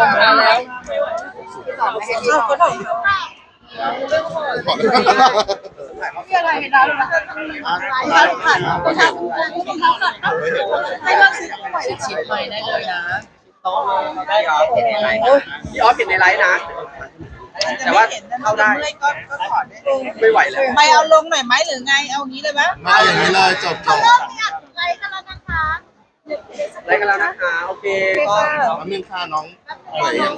รองเท้าแล้วเอาก็ได้พี่อะไรเห็นแล้วนะขาดขาดรองเท้าคุณรองเท้าขาดให้เราซื้อใหม่ชิดไปได้เลยนะโต๊ะได้ครับพี่ออฟเห็นในไลฟ์นะ แต่ว่าเข้าได้ก็ก็ถอดได้ไม่ไหวแล้วไม่เอาลงหน่อยไหมหรือไงเอางี้เลยไหมมาอย่างนี้เลยจบจบไลฟ์กันแล้วนะคะ โอเคก็แป๊บนึงค่ะน้องเหนื่อยยัง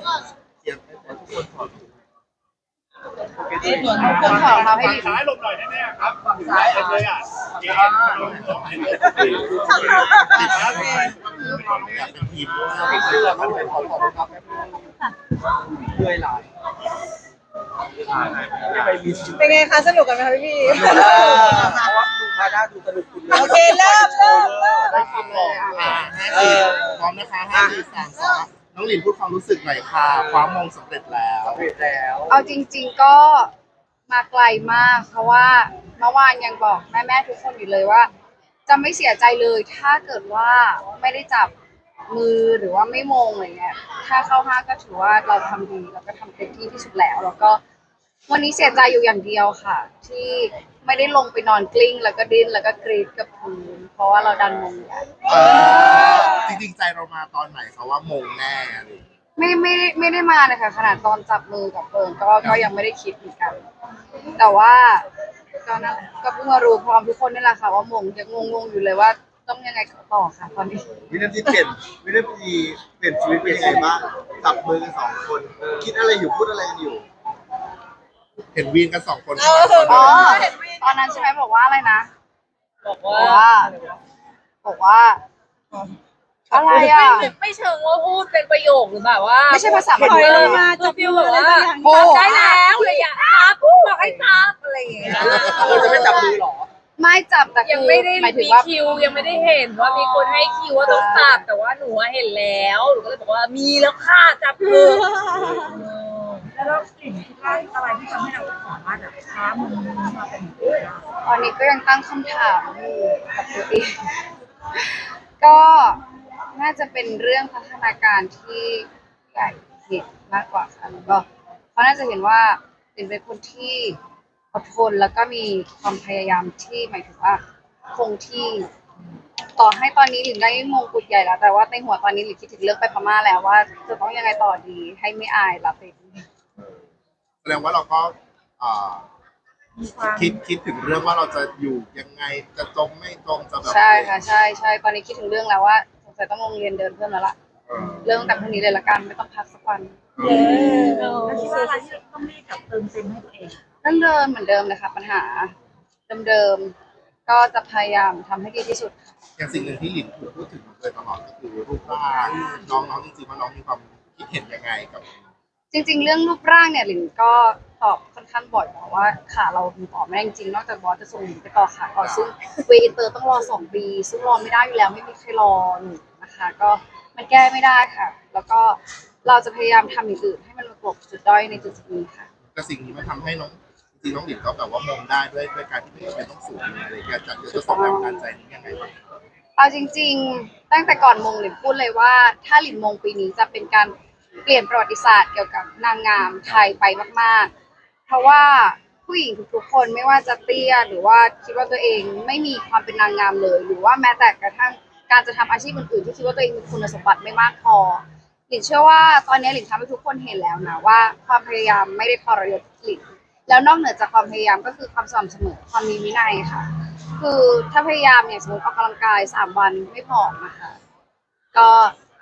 เขียนให้ทุกคนถอดส่วนคนขอเราให้ดีซ้ายหลบหน่อยได้ไหมอะครับซ้ายเลยอะเจ๊ลงหลบให้หน่อยติดนะอยากเป็นทีมด้วยเชื่อมันเป็นของผมครับเมื่อยหลาย เป็นไงคะสนุกกันไหมคะพี่เพราะว่าดูพาด้าดูสนุกคุณโอเคเริ่มเริ่มเริ่มได้คำบอกอ่าห้าสี่พร้อมนะคะห้าสี่สามสองน้องหลินพูดความรู้สึกหน่อยค่ะคว้ามงสำเร็จแล้วเสร็จแล้ว เอาจริง ๆก็มาไกลมาก เพราะว่าเมื่อวานยังบอกแม่ๆทุกคนอยู่เลยว่า จะไม่เสียใจเลยถ้าเกิดว่าไม่ได้จับ มือหรือว่าไม่มงอะไรเงี้ย ถ้าเข้าห้าก็ถือว่าเราทำดีแล้วก็ทำเต็มที่ที่สุดแล้ว แล้วก็ วันนี้เสียใจอยู่อย่างเดียวค่ะ ที่ไม่ได้ลงไปนอนกลิ้ง แล้วก็ดิ้นแล้วก็กรีดกับพื้นเพราะว่าเราดันมงใหญ่เออจริงๆใจเรามาตอนไหนคะว่ามงแน่อะไรอย่างเงี้ยไม่ไม่ได้ไม่ได้มาเลยค่ะขนาดตอนจับมือกับเฟิร์นก็ก็ยังไม่ได้คิดเหมือนกัน แต่ว่าตอนนั้นก็เพิ่งมารู้พร้อมทุกคนนี่แหละค่ะว่ามงยังงงๆอยู่เลยว่า ต้องยังไงต่อค่ะตอนนี้ วินาทีเปลี่ยนวินาทีเปลี่ยนชีวิตเป็นยังไงบ้างจับมือกันสองคน คิดอะไรอยู่พูดอะไรกันอยู่เห็นวีนกันสองคนอ๋อ ตอนนั้นใช่ไหมบอกว่าอะไรนะ บอกบอกว่าว่า บอกว่า อะไรอะไม่เชิงว่าพูดเป็นประโยคหรือแบบว่าไม่ใช่ภาษาเห็นพม่าเลยมาจะฟิลแบบว่าโอ้จับได้แล้วอะไรอย่างครับบอกให้ครับอะไรอย่างเงี้ยเออจะไม่จับมือหรอ ไม่จับแต่คือยังไม่ได้หมายถึมีงว่า คิวยังไม่ได้เห็นว่ามีคนให้คิวว่าต้องจับแต่ว่าหนูอะเห็นแล้วหนูก็เลยบอกว่ามีแล้วค่ะจับมือแล้วกลิ่นคิดว่าอะไรที่ทำให้เราสามารถแบบค้ามือมาเป็นเพื่อนตอนนี้ก็ยังตั้งคำถามอยู่กับตัวเอง ก็น่าจะเป็นเรื่องพัฒนาการที่ใหญ่เห็นมากกว่าค่ะแล้วก็เขาน่าจะเห็นว่าเป็นเป็นคนที่ อดทนแล้วก็มีความพยายามที่หมายถึงว่าคงที่ ต่อให้ตอนนี้หลินได้มงกุฎใหญ่แล้ว แต่ว่าในหัวตอนนี้หลินคิดถึงเรื่องไปพม่าแล้วว่า จะต้องยังไงต่อดีให้ไม่อายรับไปแสดงว่าเราก็อ่าคิดคิดถึงเรื่องว่าเราจะอยู่ยังไงจะจมไม่จมจะแบบใช่ค่ะใช่ใช่ตอนนี้คิดถึงเรื่องแล้วว่าสงสัยต้องลงเรียนเดินเพิ่มแล้วล่ะเออเรื่องแต่พรุ่งนี้เลยละกันไม่ต้องพักสักวันแล้วคิดว่าอะไรที่ต้องรีบกับเติมเต็มให้ตัวเอง เรื่องเดิมเหมือนเดิมเลยค่ะปัญหาเดิมๆก็จะพยายามทำให้ดีที่สุดค่ะ อย่างสิ่งหนึ่งที่หลินถูกพูดถึงโดยตลอดก็คือรูปร่างน้องน้องจริงๆว่าน้องมีความคิดเห็นยังไงกับ จริง ๆ เรื่องรูปร่างเนี่ยหลินก็ตอบค่อนข้างบ่อยเพราะว่าขาเราต่อไม่ได้จริงๆนอกจากบอสจะส่งหลินไปต่อขาก่อนซึ่งเวอินเตอร์ต้องรอสองปี ซึ่งรอไม่ได้อยู่แล้วไม่มีใครรอหนูนะคะ ก็มันแก้ไม่ได้ค่ะ แล้วก็เราจะพยายามทำอย่างอื่นให้มันมากลบจุดด้อยในจุดๆนี้ค่ะ แต่สิ่งนี้มันทำให้น้อง จริงๆน้องหลินก็แบบว่ามองได้ด้วยด้วยการที่ไม่จำเป็นต้องสูงอะไรอย่างเงี้ยจะจะส่งแรงบันดาลใจนี้ยังไงบ้างเอาจริง ๆ ตั้งแต่ก่อนมงหลินพูดเลยว่า ถ้าหลินมงปีนี้จะเป็นการเปลี่ยนประวัติศาสตร์เกี่ยวกับนางงามไทยไปมากๆ เพราะว่าผู้หญิงทุกๆคนไม่ว่าจะเตี้ยหรือว่าคิดว่าตัวเองไม่มีความเป็นนางงามเลย หรือว่าแม้แต่กระทั่งการจะทำอาชีพอื่นๆที่คิดว่าตัวเองมีคุณสมบัติไม่มากพอหลินเชื่อว่าตอนนี้หลินทำให้ทุกคนเห็นแล้วนะว่า ความพยายามไม่ได้ทรยศหลิน แล้วนอกเหนือจากความพยายามก็คือความสม่ำเสมอความมีวินัยค่ะ คือถ้าพยายามเนี่ยสมมติออกกำลังกายสามวันไม่พอนะคะ ก็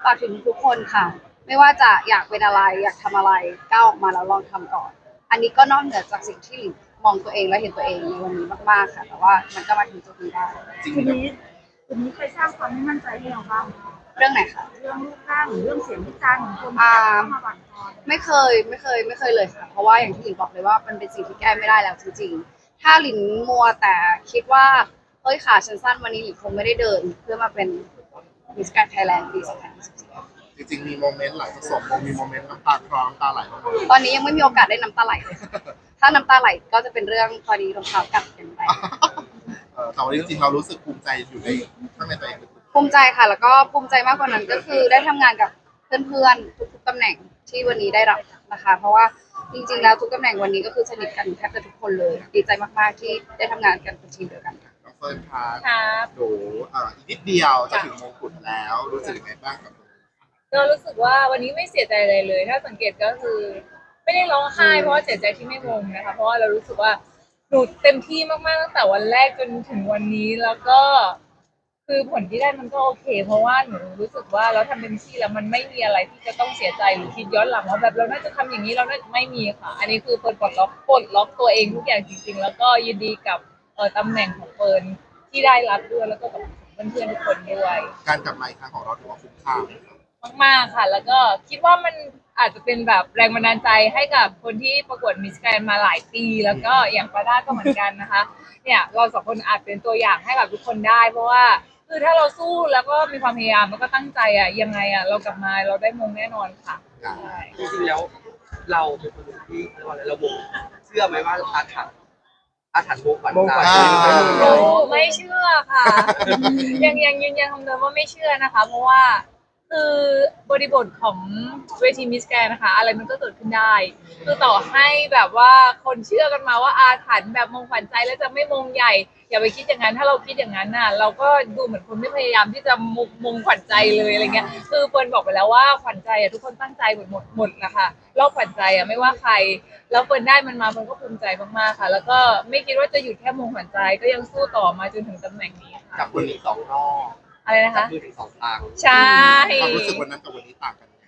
ฝากถึงทุกคนค่ะ ไม่ว่าจะอยากเป็นอะไรอยากทำอะไรก้าวออกมาแล้วลองทำก่อน อันนี้ก็นอกเหนือจากสิ่งที่หลินมองตัวเองและเห็นตัวเองในวันนี้มากๆค่ะ แต่ว่ามันก็มาถึงจุดนี้ได้ จริงทีๆแล้วนี้ทีนี้เคยสร้างความไม่มั่นใจให้เราบ้างไหม เรื่องไหนคะเรื่องรูปร่างหรือเรื่องเสียงวิจารณ์ของคนอ่าเข้ามาบั่นทอนไม่เคยไม่เคยไม่เคยเลยค่ะ เพราะว่าอย่างที่หลินบอกเลยว่ามันเป็นสิ่งที่แก้ไม่ได้แล้วจริงๆ ถ้าหลินมัวแต่คิดว่าเฮ้ยขาฉันสั้นวันนี้หลินคงไม่ได้เดิน เพื่อมาเป็นมิสแกรนไทยแลนด์ปี2024จริงๆมีโมเมนต์หลายประสบมงมีโมเมนต์น้ำตาคลอน้ำตาไหลบ้างไหมตอนนี้ยังไม่มีโอกาสได้น้ำตาไหลเลยค่ะถ้าน้ำตาไหลก็จะเป็นเรื่องพอดีรองเท้ากัดกันไป เออแต่ว่าจริงๆเรารู้สึกภูมิใจอยู่ในข้างในตัวเอง ภูมิใจค่ะ แล้วก็ภูมิใจมากกว่านั้นก็คือได้ทำงานกับเพื่อนๆทุกๆตำแหน่งที่วันนี้ได้รับนะคะ เพราะว่าจริงๆแล้วทุกตำแหน่งวันนี้ก็คือสนิทกันแทบจะทุกคนเลย ดีใจมากๆที่ได้ทำงานกันเป็นทีมเดียวกันค่ะ น้องเฟิร์นครับครับหนูเอ่ออีกนิดเดียวจะถึงมงกุฎแล้วรู้สึกยังไงบ้างกับตรงนี้ก็รู้สึกว่าวันนี้ไม่เสียใจอะไรเลย ถ้าสังเกตก็คือ ไม่ได้ร้องไห้เพราะว่าเสียใจที่ไม่มงนะคะ เพราะว่าเรารู้สึกว่าหนูเต็มที่มากๆตั้งแต่วันแรกจนถึงวันนี้แล้วก็ คือผลที่ได้มันก็โอเค เพราะว่าหนูรู้สึกว่าเราทำเต็มที่แล้วมันไม่มีอะไรที่จะต้องเสียใจหรือคิดย้อนหลังว่าแบบเราน่าจะทำอย่างนี้เราน่าจะไม่มีค่ะ อันนี้คือเฟิร์นปลดล็อกปลดล็อกตัวเองทุกอย่างจริง ๆ แล้วก็ยินดีกับเอ่อตำแหน่งของเฟิร์นที่ได้รับด้วยแล้วก็กับเพื่อนๆทุกคนด้วยการกลับมาอีกครั้งของเราถือว่าคุ้มค่าไหมครับมากๆค่ะ แล้วก็คิดว่ามันอาจจะเป็นแบบแรงบันดาลใจให้กับคนที่ประกวดมิสแกรนมาหลายปี แล้วก็อย่างปาด้าก็เหมือนกันนะคะ เนี่ยเราสองคนอาจเป็นตัวอย่างให้กับทุกคนได้ เพราะว่า คือถ้าเราสู้แล้วก็มีความพยายามแล้วก็ตั้งใจอะยังไงอะเรากลับมาเราได้มงแน่นอนค่ะใช่จริงๆแล้วเราเป็นคนที่เรียกว่าอะไรเราวงเชื่อไหมว่าอาถรรพ์อาถรรพ์วงขวัญใจโอ้ไม่เชื่อค่ะ ยังยังยืนยันคำเดิมว่าไม่เชื่อนะคะ เพราะว่า คือบริบทของเวทีมิสแกรนนะคะ อะไรมันก็เกิดขึ้นได้ คือต่อให้แบบว่าคนเชื่อกันมาว่าอาถรรพ์แบบมงขวัญใจแล้วจะไม่มงใหญ่ อย่าไปคิดอย่างนั้น ถ้าเราคิดอย่างนั้นน่ะ เราก็ดูเหมือนคนไม่พยายามที่จะมงมงขวัญใจเลยอะไรเงี้ย คือเฟิร์นบอกไปแล้วว่าขวัญใจอะทุกคนตั้งใจหมดหมดหมดนะคะรอบขวัญใจอะไม่ว่าใคร แล้วเฟิร์นได้มันมาเฟิร์นก็ภูมิใจมากๆค่ะ แล้วก็ไม่คิดว่าจะหยุดแค่มงขวัญใจก็ยังสู้ต่อมาจนถึงตำแหน่งนี้ค่ะจับมือถึงสองรอบ อะไรนะจับคะมือถึงสองครั้งใช่ ความรู้สึกวันนั้นกับวันนี้ต่างกันยังไง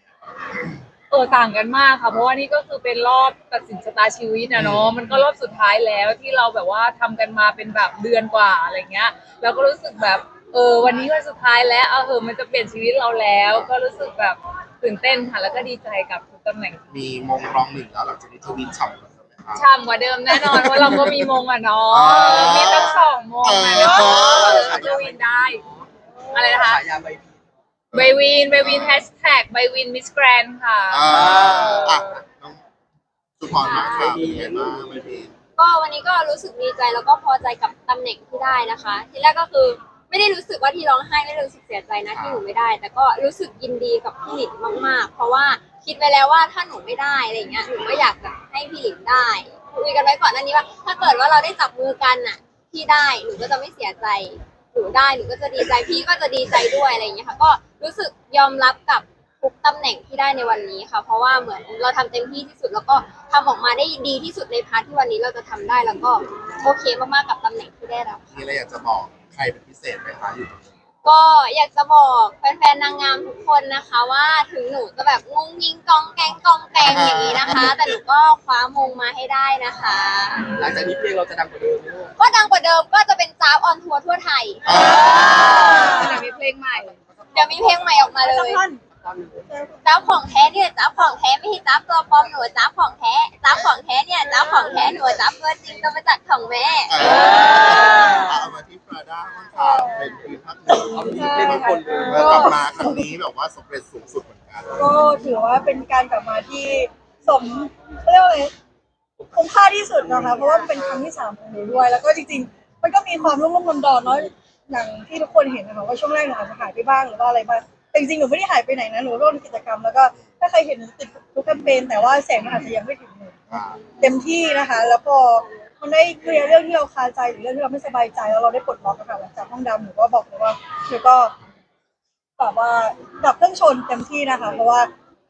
เออต่างกันมากค่ะ เพราะว่านี่ก็คือเป็นรอบตัดสินชะตาชีวิตนะเนาะมันก็รอบสุดท้ายแล้วที่เราแบบว่าทำกันมาเป็นแบบเดือนกว่าอะไรเงี้ยเราก็รู้สึกแบบเออวันนี้วันสุดท้ายแล้วเอาเหอะมันจะเปลี่ยนชีวิตเราแล้ว ก็รู้สึกแบบตื่นเต้นค่ะแล้วก็ดีใจกับทุกตำแหน่งมีมงรองหนึ่งแล้วหลังจากนี้ทวินฉ่ำกว่าเดิมไหมครับ ช่ำกว่าเดิมแน่นอนเพราะเราก็มีมงอะเนาะอ่ามีตั้งสองมงอะเนาะเออจะวินได้ อะไรนะคะ ฉายาใบพีใบวินใบวินแฮชแท็กใบวินมิสแกรนค่ะ อ่าอะน้องสุพรมากค่ะเป็นไงบ้างไม่มีก็วันนี้ก็รู้สึกดีใจแล้วก็พอใจกับตำแหน่งที่ได้นะคะ ทีแรกก็คือไม่ได้รู้สึกว่าที่ร้องไห้ไม่ได้รู้สึกเสียใจนะที่หนูไม่ได้ แต่ก็รู้สึกยินดีกับพี่หลินมากๆ เพราะว่าคิดไว้แล้วว่าถ้าหนูไม่ได้อะไรเงี้ยหนูก็อยากจะให้พี่หลินได้คุยกันไว้ก่อนหน้านี้ว่า ถ้าเกิดว่าเราได้จับมือกันน่ะพี่ได้หนูก็จะไม่เสียใจ หนูได้หนูก็จะดีใจพี่ก็จะดีใจด้วยอะไรอย่างเงี้ยค่ะ ก็รู้สึกยอมรับกับทุกตำแหน่งที่ได้ในวันนี้ค่ะ เพราะว่าเหมือนเราทำเต็มที่ที่สุดแล้วก็ทำออกมาได้ดีที่สุดในพาร์ทที่วันนี้เราจะทำได้แล้วก็โอเคมากๆกับตำแหน่งที่ได้รับมีอะไรอยากจะบอกใครเป็นพิเศษไหมคะอยู่ตรงนี้ ก็อยากจะบอกแฟนๆนางงามทุกคนนะคะว่าถึงหนูจะแบบงงยิงกองแกงกองแกงอย่างนี้นะคะ แต่หนูก็คว้ามงมาให้ได้นะคะ หลังจากนี้เพลงเราจะดังกว่าเดิมไหมลูกก็ดังกว่าเดิมก็จะเป็นจ้าบออนทัวร์ทั่วไทยอ่าเดี๋ยวมีเพลงใหม่เดี๋ยวมีเพลงใหม่ออกมาเลยตอนนี้จ้าบของแท้เนี่ยจ้าบของแท้ไม่ใช่จ้าบตัวปลอมหนูจ้าบของแท้จ้าบของแท้เนี่ยจ้าบของแท้หนูจ้าบตัวจริงตัวมาจากของแม่ ทีมภาคหนึ่งเอามีเพลงทุกคนเลยแล้วกลับมาครั้งนี้แบบว่าสำเร็จสูงสุดเหมือนกันก็ถือว่าเป็นการกลับมาที่สมเขาเรียกว่าอะไรคุ้มค่าที่สุดนะคะเพราะว่ามันเป็นครั้งที่สามของหนูด้วย แล้วก็จริงๆ มันก็มีความรุ่มรุ่มดอนๆเนาะอย่างที่ทุกคนเห็นนะคะว่าช่วงแรกหนูอาจจะหายไปบ้างหรือว่าอะไรบ้างแต่จริงๆหนูไม่ได้หายไปไหนนะหนูร่วมกิจกรรมแล้วก็ถ้าใครเห็นหนูติดทุกแคมเปญแต่ว่าแสงมันอาจจะยังไม่ถึงหนูอ่าเต็มที่นะคะ แล้วพอ มันได้เคลียร์เรื่องที่เราคาใจหรือเรื่องที่เราไม่สบายใจแล้วเราได้ปลดล็อกอะค่ะหลังจากห้องดำหนูก็บอกเลยว่าหนูก็แบบว่าดับเครื่องชนเต็มที่นะคะ เพราะว่า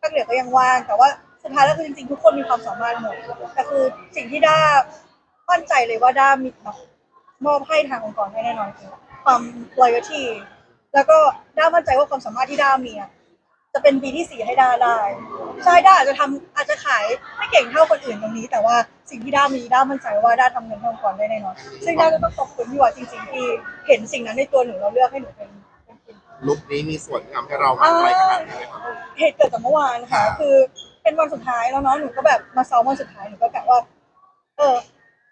ภาคเหนือก็ยังว่างแต่ว่าสุดท้ายแล้วคือจริงๆทุกคนมีความสามารถหมดแต่คือสิ่งที่ด้ามั่นใจเลยว่าด้ามีแบบมอบให้ทางองค์กรให้แน่นอนคือความ loyalty แล้วก็ด้ามั่นใจว่าความสามารถที่ด้ามีอะ จะเป็นปีที่สี่ให้ด้าได้ใช่ด้าอาจจะทำอาจจะขายไม่เก่งเท่าคนอื่นตรงนี้ แต่ว่าสิ่งที่ด้ามีด้ามั่นใจว่าด้าทำเงินให้องค์กรได้แน่นอนซึ่งด้าก็ต้องขอบคุณพี่วาจริง ๆ ที่เห็นสิ่งนั้นในตัวหนูเราเลือกให้หนูเป็นเป็นเป็นลุคนี้มีส่วนทำให้เรามาไกลขนาดนี้ไหมครับ เหตุเกิดจากเมื่อวานค่ะคือเป็นวันสุดท้ายแล้วเนาะหนูก็แบบมาซ้อมวันสุดท้ายหนูก็กะว่า เออ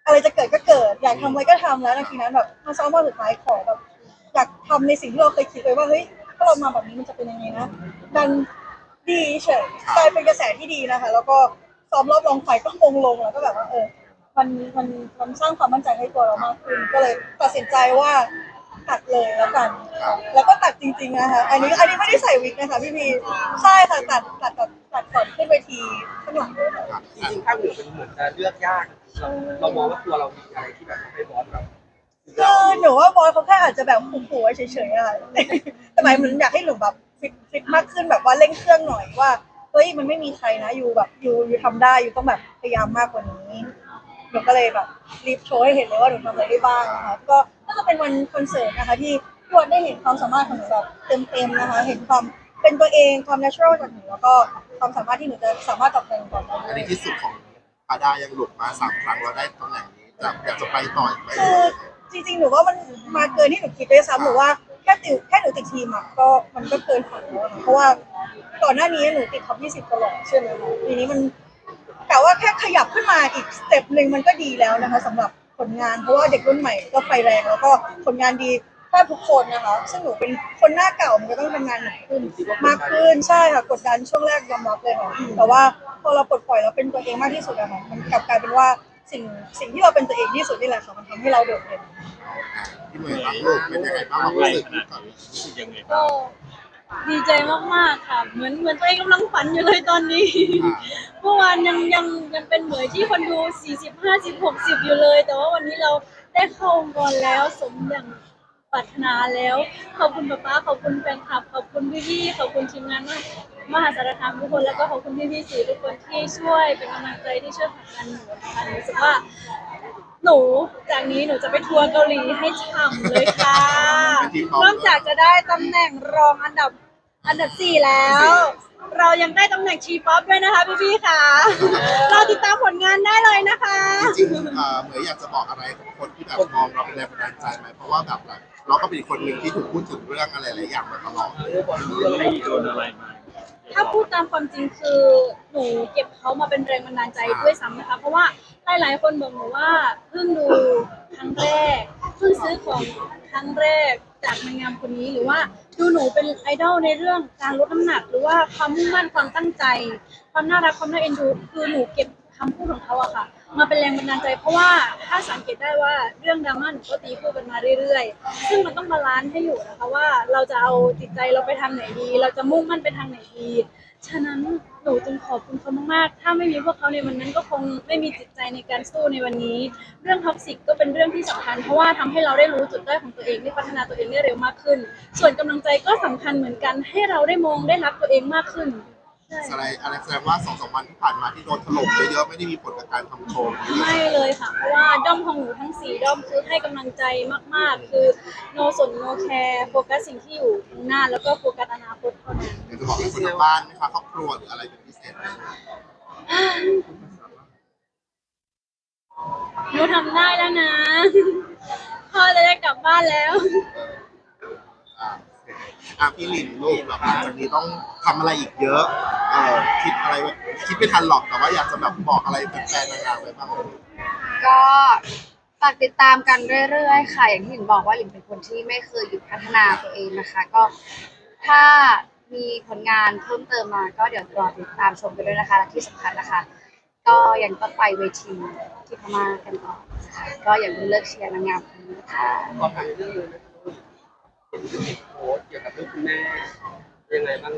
อะไรจะเกิดก็เกิด อยากทำอะไรก็ทำแล้วนาทีนั้นแบบมาซ้อมวันสุดท้ายขอแบบอยากทำในสิ่งที่เราเคยคิดไว้ว่าเฮ้ยถ้าเรามาแบบนี้มันจะเป็นยังไงนะดันดีเฉยกลายเป็นกระแสที่ดีนะคะ แล้วก็ซ้อมรอบรองไฟก็มงลงแล้วก็แบบว่าเออมันมันมันสร้างความมั่นใจให้ตัวเรามากขึ้นก็เลยตัดสินใจว่าตัดเลยแล้วกัน แล้วก็ตัดจริงๆนะคะอันนี้อันนี้ไม่ได้ใส่วิกนะคะพี่พีใช่ค่ะตัดตัดตัดตัดก่อนขึ้นเวทีข้างหลังเลยค่ะ จริงๆข้างเหนือเป็นเหมือนจะเลือกยาก เรามองว่าตัวเรามีอะไรที่แบบทำให้บอสแบบ คือหนูว่าบอยเขาแค่อาจจะแบบขู่ๆไว้เฉยๆอะค่ะแต่หมายเหมือนอยากให้หนูแบบฟิตฟิตมากขึ้นแบบว่าเร่งเครื่องหน่อยว่าเฮ้ยมันไม่มีใครนะอยู่แบบอยู่อยู่ทำได้อยู่ต้องแบบพยายามมากกว่านี้หนูก็เลยแบบรีบโชว์ให้เห็นเลยว่าหนูทำอะไรได้บ้างนะคะก็ก็จะเป็นวันคอนเสิร์ตนะคะที่ทุกคนได้เห็นความสามารถของหนูแบบเต็มๆนะคะ เห็นความเป็นตัวเองความ natural จากหนูแล้วก็ความสามารถที่หนูจะสามารถตอบแทนต่อไปอันได้นี้ที่สุดของอาดายังหลุดมาสามครั้งเราได้ตำแหน่งนี้จะอยากจะไปต่ออีกไหมคือ จริงๆ หนูว่ามันมาเกินที่หนูคิดด้วยซ้ำหนูว่าแค่ติดแค่หนูติดทีมอะก็มันก็เกินฝันแล้วอะเพราะว่าก่อนหน้านี้หนูติดท็อป20 ตลอดใช่ไหมคะทีนี้มันแต่ว่าแค่ขยับขึ้นมาอีกสเต็ปหนึ่งมันก็ดีแล้วนะคะสำหรับผลงานเพราะว่าเด็กรุ่นใหม่ก็ไฟแรงแล้วก็ผลงานดีแทบทุกคนนะคะซึ่งหนูเป็นคนหน้าเก่ามันก็ต้องทำงานหนักขึ้นมากขึ้นใช่ค่ะกดดันช่วงแรกยอมรับเลยค่ะแต่ว่าพอเราปลดปล่อยเราเป็นตัวเองมากที่สุดอะค่ะมันกลับกลายเป็นว่า สิ่งสิ่งที่เราเป็นตัวเองที่สุดนี่แหละค่ะมันทำให้เราโดดเด่นพี่เหมย์รักลูกเป็นยังไงบ้างความรู้สึกก่อนรู้สึกยังไงบ้างก็ดีใจมากๆค่ะ เหมือนเหมือนตัวเองกำลังฝันอยู่เลยตอนนี้ เมื่อวานยังยังยังเป็นเหมือนที่คนดู 40 50 60 อยู่เลย แต่ว่าวันนี้เราได้เข้าองค์กรแล้วสมอย่างปรารถนาแล้ว ขอบคุณป๊าป๊าขอบคุณแฟนคลับ ขอบคุณพี่ๆขอบคุณทีมงานมาก มหาสารคามทุกคนแล้วก็ขอบคุณพี่ๆสื่อทุกคนที่ช่วยเป็นกำลังใจที่ช่วยผลักดันหนูนะคะหนูรู้สึกว่าหนูจากนี้หนูจะไปทัวร์เกาหลีให้ฉ่ำเลยค่ะ นอกจากจะได้ตำแหน่งรองอันดับอันดับสี่แล้ว เรายังได้ตำแหน่งชีป๊อปด้วยนะคะพี่ๆค่ะ เราติดตามผลงานได้เลยนะคะ จริงๆเอ่อเหมยอยากจะบอกอะไรกับคนที่แบบมองเราเป็นแรงบันดาลใจไหมเพราะว่าแบบเราก็เป็นอีกคนหนึ่งที่ถูกพูดถึงเรื่องอะไรหลายอย่างมาตลอด เรื่องอสเรื่องอะไรโดนอะไรมา ถ้าพูดตามความจริงคือหนูเก็บเขามาเป็นแรงบันดาลใจด้วยซ้ำนะคะ เพราะว่าหลายๆคนบอกหนูว่าเพิ่งดูครั้งแรกเพิ่งซื้อของครั้งแรกจากนางงามคนนี้หรือว่าดูหนูเป็นไอดอลในเรื่องการลดน้ำหนัก หรือว่าความมุ่งมั่นความตั้งใจ ความน่ารักความน่าเอ็นดูคือหนูเก็บำพูดของเขาอะค่ะ มาเป็นแรงบันดาลใจ เพราะว่าถ้าสังเกตได้ว่าเรื่องดราม่าหนูก็ตีคู่กันมาเรื่อยๆ ซึ่งมันต้องบาลานซ์ให้อยู่นะคะว่าเราจะเอาจิตใจเราไปทางไหนดี เราจะมุ่งมั่นไปทางไหนดี ฉะนั้นหนูจึงขอบคุณเขามากๆ ถ้าไม่มีพวกเขาในวันนั้นก็คงไม่มีจิตใจในการสู้ในวันนี้ เรื่องท็อกซิกก็เป็นเรื่องที่สำคัญ เพราะว่าทำให้เราได้รู้จุดด้อยของตัวเองได้พัฒนาตัวเองได้เร็วมากขึ้น ส่วนกำลังใจก็สำคัญเหมือนกันให้เราได้มองได้รักตัวเองมากขึ้น แสดงอะไรแสดงว่าสองสามวันที่ผ่านมาที่โดนถล่มเยอะๆไม่ได้มีผลกับการทำโชว์นี้เลยไม่เลยค่ะ เพราะว่าด้อมของหนูทั้งสี่ด้อมคือให้กำลังใจมากๆ คือโนสนโนแคร์โฟกัสสิ่งที่อยู่ข้างหน้า แล้วก็โฟกัสอนาคตเท่านั้นอยากจะบอกให้คนทางบ้านนะคะครอบครัวหรืออะไรเป็นพิเศษไหมหนูทำได้แล้วนะ พ่อจะได้กลับบ้านแล้ว อ่าโอเคอะพี่ลินลูกแบบหลังจากนี้ต้องทำอะไรอีกเยอะ เออคิดอะไรไว้คิดไม่ทันหรอกแต่ว่าอยากจะแบบบอกอะไรแฟนๆนางงามไว้บ้างก็ฝากติดตามกันเรื่อยๆค่ะ อย่างที่หลินบอกว่าหลินเป็นคนที่ไม่เคยหยุดพัฒนาตัวเองนะคะ ก็ถ้ามีผลงานเพิ่มเติมมา ก็เดี๋ยวรอติดตามชมกันด้วยนะคะและที่สำคัญนะคะ ก็ยังต้องไปเวทีที่พม่ากันต่อนะคะก็อย่าลืมเลิกเชียร์นางงามคนนี้นะคะขอถามเรื่องนึงนะครับ เห็นเห็นโพสต์เกี่ยวกับเรื่องคุณแม่ยังไงบ้าง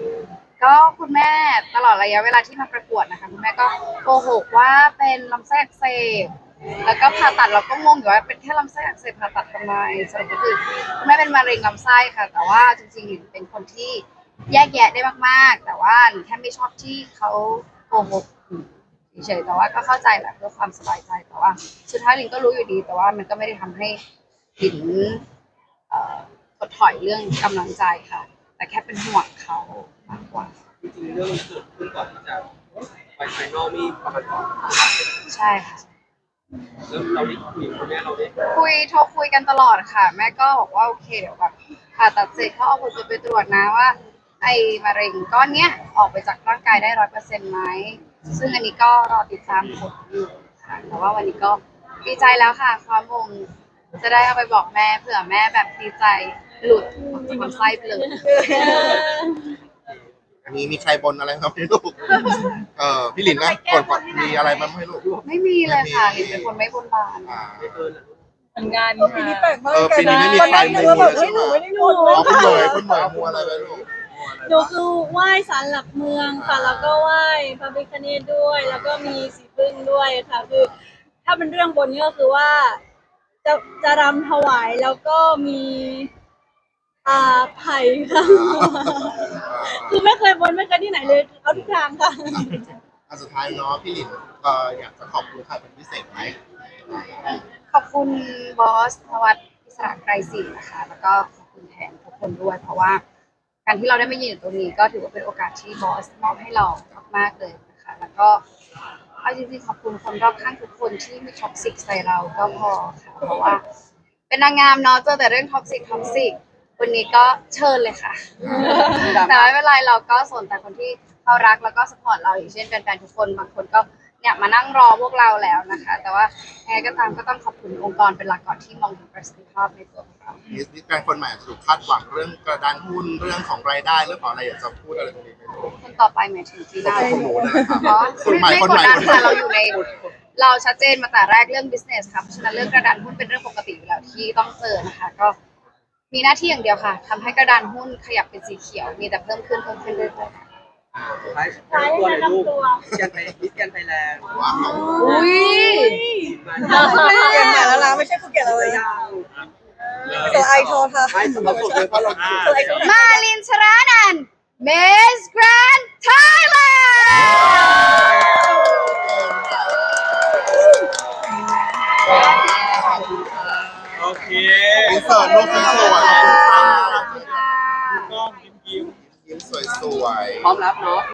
ก็คุณแม่ตลอดระยะเวลาที่มาประกวดนะคะคุณแม่ก็โกหกว่าเป็นลำไส้อักเสบแล้วก็ผ่าตัดเราก็งงอยู่ว่าเป็นแค่ลำไส้อักเสบผ่าตัดทำไมสรุปก็คือคุณแม่เป็นมะเร็งลำไส้ค่ะ แต่ว่าจริงๆหลินเป็นคนที่แยกแยะได้มากๆ แต่ว่าหลินแค่ไม่ชอบที่เขาโกหกเฉยๆแต่ว่าก็เข้าใจแหละเพื่อความสบายใจแต่ว่า สุดท้ายหลินก็รู้อยู่ดี แต่ว่ามันก็ไม่ได้ทำให้หลิน ดถอยเรื่องกำลังใจค่ะ แต่แค่เป็นห่วงเขามากกว่า จริงๆเรื่องเกิดขึ้นก่อนที่จะไปไฟนอลนี่ประมาณก่อนใช่ค่ะ แล้วเราได้คุยกับคุณแม่เราได้คุยโทรคุยกันตลอดค่ะ แม่ก็บอกว่าโอเคเดี๋ยวแบบผ่าตัดเสร็จเขาเอาผลตรวจไปตรวจนะว่า ไอ้มะเร็งก้อนเนี้ยออกไปจากร่างกายได้ร้อยเปอร์เซ็นต์ไหมซึ่งอันนี้ก็รอติดตามผลอยู่ค่ะแต่ว่าวันนี้ก็ดีใจแล้วค่ะ ความมงจะได้เอาไปบอกแม่เผื่อแม่แบบดีใจ หลุดออกจากลำไส้ไปเลยมีมีใครบนอะไรครับพี่ลูก เออพี่ลินนะก่อนก่อนมีอะไรบ้างไหมลูก ไม่มีเลยค่ะหลินเป็นคนไม่บนบานอ่าไม่เกินเหรอเหมือนกันเออปีนี้แปลค่ะกมากเลยกันนะตอนนั้นนึกว่าแบบเฮ้ยหนูไม่ได้พูดเลอ๋ยอคุณเหมยคุณเหมยมัวอะไรไปลูกหนูคือไหว้ศาลหลักเมืองค่ะแล้วก็ไหว้พระพิฆเนศด้วย แล้วก็มีสีพึ่งด้วยค่ะ คือ ถ้าเป็นเรื่องบนนี่ก็คือว่า จะจะรำถวายแล้วก็มี อ่าไผ่ค่ะ คือไม่เคยบนไม่เคยที่ไหนเลยเอาทุกทางค่ะ อันสุดท้ายเนาะพี่หลินก็อยากจะขอบคุณใครเป็นพิเศษไหมขอบคุณบอสนวัดอิสระไกรศรีนะคะ แล้วก็ขอบคุณแทนทุกคนด้วย เพราะว่า การที่เราได้มายืนอยู่ตรงนี้ก็ถือว่าเป็นโอกาสที่บอสมอบให้เรามากๆเลยนะคะ แล้วก็เอาจริงๆขอบคุณคนรอบข้างทุกคนที่ไม่ท็อกซิกใส่เราก็พอค่ะเพราะว่า เป็นนางงามเนาะเจอแต่เรื่องท็อกซิกท็อกซิก วันนี้ก็เชิญเลยค่ะ แต่ไม่เป็นไรเราก็สนแต่คนที่เขารักแล้วก็สปอร์ตเราอย่างเช่นแฟนๆทุกคนบางคนก็เนี่ยมานั่งรอพวกเราแล้วนะคะ แต่ว่ายังไงก็ตามก็ต้องขอบคุณองค์กรเป็นหลักก่อนที่มองถึงประสิทธิภาพในตัวของเรามีมีแฟนคนใหม่อาจจะถูกคาดหวังเรื่องกระดานหุ้นเรื่องของรายได้เรื่องของอะไรอยากจะพูดอะไรตรงนี้ไหมลูกคนต่อไปหมายถึงจีน่าคนหนูนะครับอ๋อคนใหม่ไม่คนกใหดม่ดันคนใหม่ค่ะเราอยู่ในเราชัดเจนมาแต่แรกเรื่อง business ค่ะเพราะฉะนั้นเรื่องกระดานหุ้นเป็นเรื่องปกติอยู่แล้วที่ต้องเจอนะคะ ก็ มีหน้าที่อย่างเดียวค่ะทำให้กระดานหุ้นขยับเป็นสีเขียว มีแต่เพิ่มขึ้นเพิ่มขึ้นเรื่อยๆค่ะท้ายท้ายตัวเลยลูกมิสแกนไปมิสแกนไทยแลนด์ว้าวอุ้ยเปลี่ยนใหม่แล้วนะไม่ใช่ภูเก็ตแล้วเลยเจอไอโทรค่ะ ไม่สำหรับสุดเลยเพราะเราเจอไอโทรมาลินชรานันเมสแกรนด์ไทยแลนด์ โอเค อินเสิร์ตรูปสวยๆต้องยิ้มยิ้มยิ้มสวยๆ พร้อมรับเนาะ